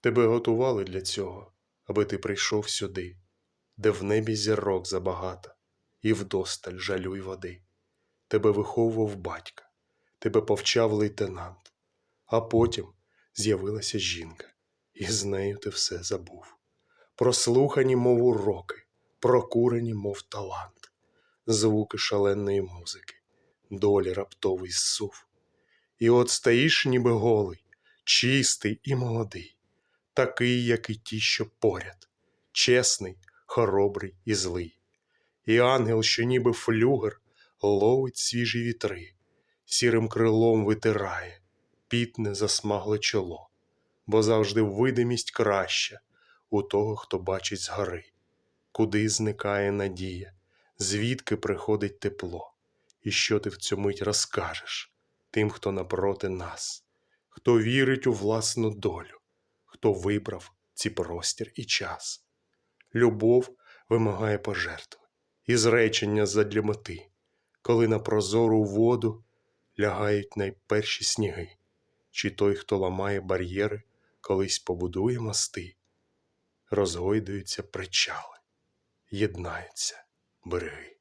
Тебе готували для цього, аби ти прийшов сюди, де в небі зірок забагато, і вдосталь жалю й води. Тебе виховував батька, тебе повчав лейтенант, а потім з'явилася жінка, і з нею ти все забув. Прослухані, мов уроки, прокурені, мов талант, звуки шаленої музики, долі раптовий зсув. І от стоїш ніби голий, чистий і молодий, такий, як і ті, що поряд, чесний, хоробрий і злий. І ангел, що ніби флюгер, ловить свіжі вітри, сірим крилом витирає, пітне засмагле чоло, бо завжди видимість краща у того, хто бачить згори, куди зникає надія, звідки приходить тепло, і що ти в цю мить розкажеш тим, хто напроти нас, хто вірить у власну долю, хто вибрав ці простір і час. Любов вимагає пожертви і зречення задля мети, коли на прозору воду лягають найперші сніги, чи той, хто ламає бар'єри, колись побудує мости, розгойдуються причали, єднаються береги.